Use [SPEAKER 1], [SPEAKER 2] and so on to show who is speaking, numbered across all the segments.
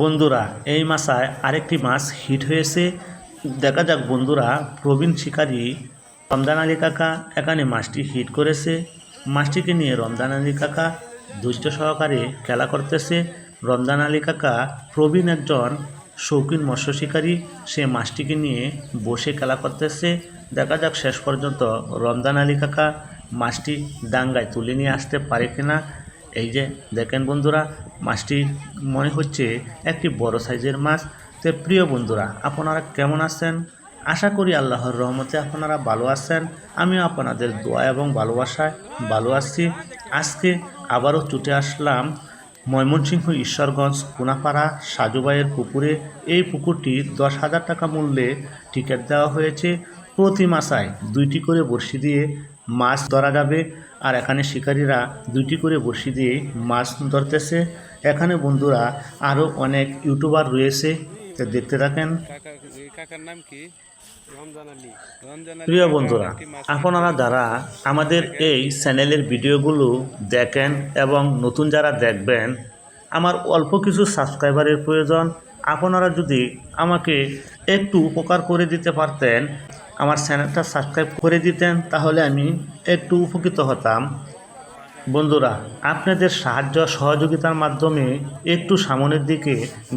[SPEAKER 1] বন্ধুরা, এই মাসায় আরেকটি মাছ হিট হয়েছে। দেখা যাক বন্ধুরা, প্রবীণ শিকারী রমজান আলী কাকা এখানে মাছটি হিট করেছে। মাছটিকে নিয়ে রমজান আলী কাকা ধৈর্য সহকারে খেলা করতেছে। রমজান আলী কাকা প্রবীণ একজন শৌখিন মৎস্য শিকারী, সে মাছটিকে নিয়ে বসে খেলা করতেছে। দেখা যাক শেষ পর্যন্ত রমজান আলী কাকা মাছটি ডাঙ্গায় তুলে নিয়ে আসতে পারে কিনা। এই যে দেখেন বন্ধুরা, মাছটি মনে হচ্ছে একটি বড় সাইজের মাছ। তো প্রিয় বন্ধুরা, আপনারা কেমন আছেন? আশা করি আল্লাহর রহমতে আপনারা ভালো আছেন। আমিও আপনাদের দোয়া এবং ভালোবাসায় ভালো আছি। আজকে আবারও ছুটে আসলাম ময়মনসিংহ ঈশ্বরগঞ্জ কোনাপাড়া সাজুবাইয়ের পুকুরে। এই পুকুরটি দশ হাজার টাকা মূল্যে টিকিট দেওয়া হয়েছে। প্রতি মাসায় দুইটি করে বড়শি দিয়ে মাছ ধরা যাবে। আর এখানে শিকারীরা দুটি করে বড়শি দিয়ে মাছ ধরতেছে। এখানে বন্ধুরা আরও অনেক ইউটিউবার রয়েছে দেখতে থাকেন। প্রিয় বন্ধুরা, আপনারা যারা আমাদের এই চ্যানেলের ভিডিওগুলো দেখেন এবং নতুন যারা দেখবেন, আমার অল্প কিছু সাবস্ক্রাইবারের প্রয়োজন। আপনারা যদি আমাকে একটু উপকার করে দিতে পারতেন আমার চ্যানেলটা সাবস্ক্রাইব করে দিতেন, তাহলে আমি একটু উপকৃত হতাম। বন্ধুরা, আপনাদের সাহায্য সহযোগিতার মাধ্যমে একটু সামনের দিকে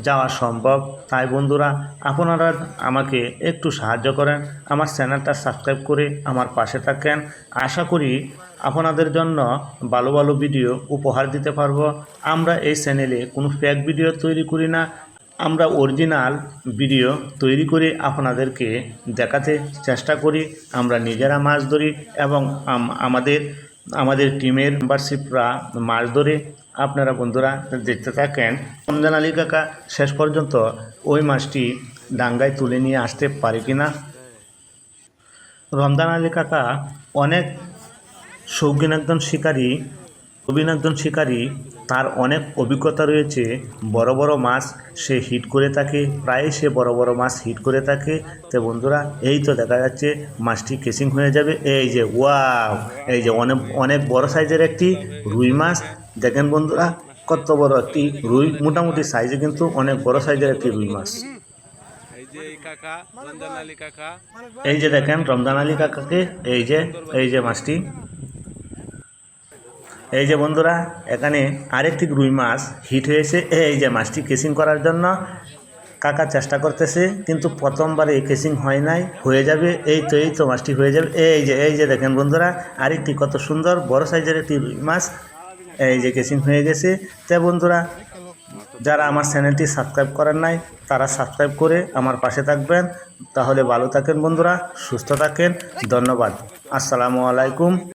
[SPEAKER 1] যাওয়া সম্ভব। তাই বন্ধুরা, আপনারা আমাকে একটু সাহায্য করেন, আমার চ্যানেলটা সাবস্ক্রাইব করে আমার পাশে থাকেন। আশা করি আপনাদের জন্য ভালো ভালো ভিডিও উপহার দিতে পারব। আমরা এই চ্যানেলে কোনো ফেক ভিডিও তৈরি করি না আমরা অরিজিনাল ভিডিও তৈরি করে আপনাদেরকে দেখাতে চেষ্টা করি। আমরা নিজেরা মাছ ধরি এবং আমাদের আমাদের টিমের মেম্বারশিপরা মাছ ধরে। আপনারা বন্ধুরা দেখতে থাকেন। রমজান আলী কাকা, শেষ পর্যন্ত ওই মাছটি ডাঙ্গায় তুলে নিয়ে আসতে পারে কিনা? রমজান আলী কাকা অনেক শৌখিন একজন শিকারী প্রবীণ একজন শিকারী তার অনেক অভিজ্ঞতা রয়েছে। বড় বড় মাছ সে হিট করে থাকে প্রায় সে বড় বড় মাছ হিট করে থাকে। তো বন্ধুরা এই তো দেখা যাচ্ছে মাছটি কেসিং হয়ে যাবে। এই যে ওয়াও এই যে অনেক অনেক বড় সাইজের একটি রুই মাছ। দেখেন বন্ধুরা কত বড় একটি রুই মোটামুটি সাইজে কিন্তু অনেক বড় সাইজের একটি রুই মাছ। এই যে দেখেন রমজান আলী কাকাকে এই যে এই যে মাছটি। এই যে বন্ধুরা, এখানে আরেকটি রুই মাছ হিট হয়েছে। এই যে মাছটি কেসিং করার জন্য কাকা চেষ্টা করতেছে, কিন্তু প্রথমবারে কেসিং হয় নাই, হয়ে যাবে, এই তো এই তো মাছটি হয়ে যাবে। এই যে এই যে দেখেন বন্ধুরা, আরেকটি কত সুন্দর, বড় সাইজের একটি রুই মাছ, এই যে কেসিং হয়ে গেছে। তে বন্ধুরা, যারা আমার চ্যানেলটি সাবস্ক্রাইব করেন নাই, তারা সাবস্ক্রাইব করে আমার পাশে থাকবেন। তাহলে ভালো থাকেন বন্ধুরা, সুস্থ থাকেন, ধন্যবাদ। আসসালামু আলাইকুম।